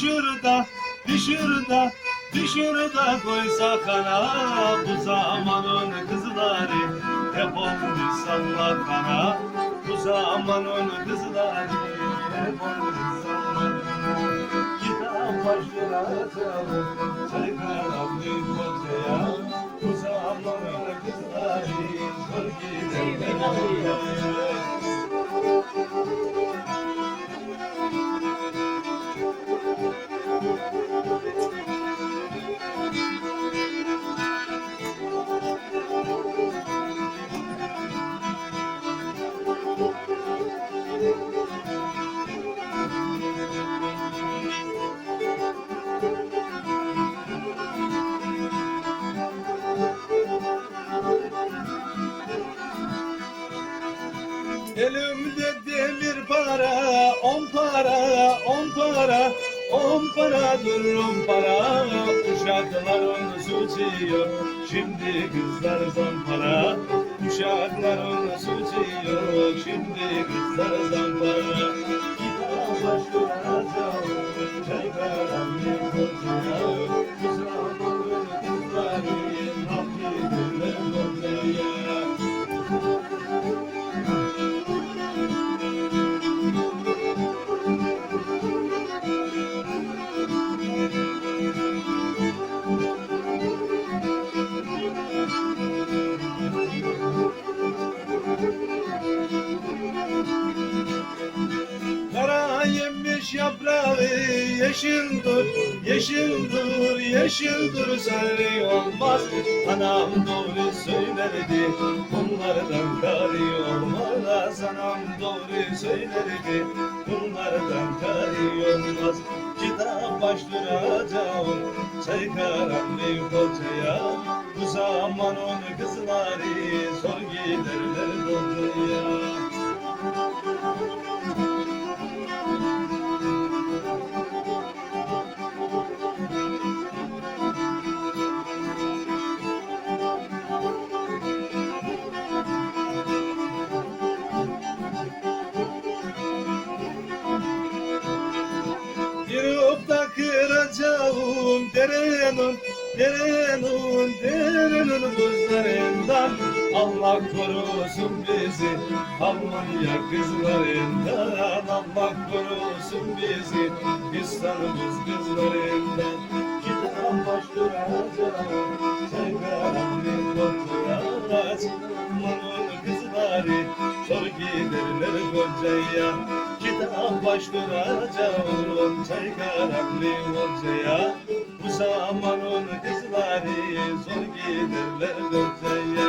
şurada, bir şurada, bir şurada koysa kana. Bu zamanın kızları hep olmuş salla kana. Bu zamanın kızları hep olmuş salla Kitap başlayacağım, çaykaram bir kocaya Bu zamanın kızları kır giderler Elimde demir para, on para, on para, on para durum para. Uşakların suçuyor, şimdi kızlar zampara. Uşakların suçuyor, şimdi kızlar zampara. Kitap başlayacağım, çay karanlık kocuya. Yaprağı yeşildir, yeşildir, yeşildir sarı olmaz. Anam doğru söylerdi, bunlardan kari olmaz. Anam doğru söylerdi, bunlardan kari olmaz. Kitap başvuracağım, çay karanlık kocaya. Bu zamanın kızları zor giderler kocaya. Derenin, derenin, derenin buzlarından Allah korusun bizi Almanya kızlarından. Allah korusun bizi İstanbul kızlarından. Kitap başvuracağım Sen karanlık oturacağız Amanın kızları Zor giderler kocaya. Kitap başvuracağım Çay karanlık hocaya Zamanın kızları Zor giderler kocaya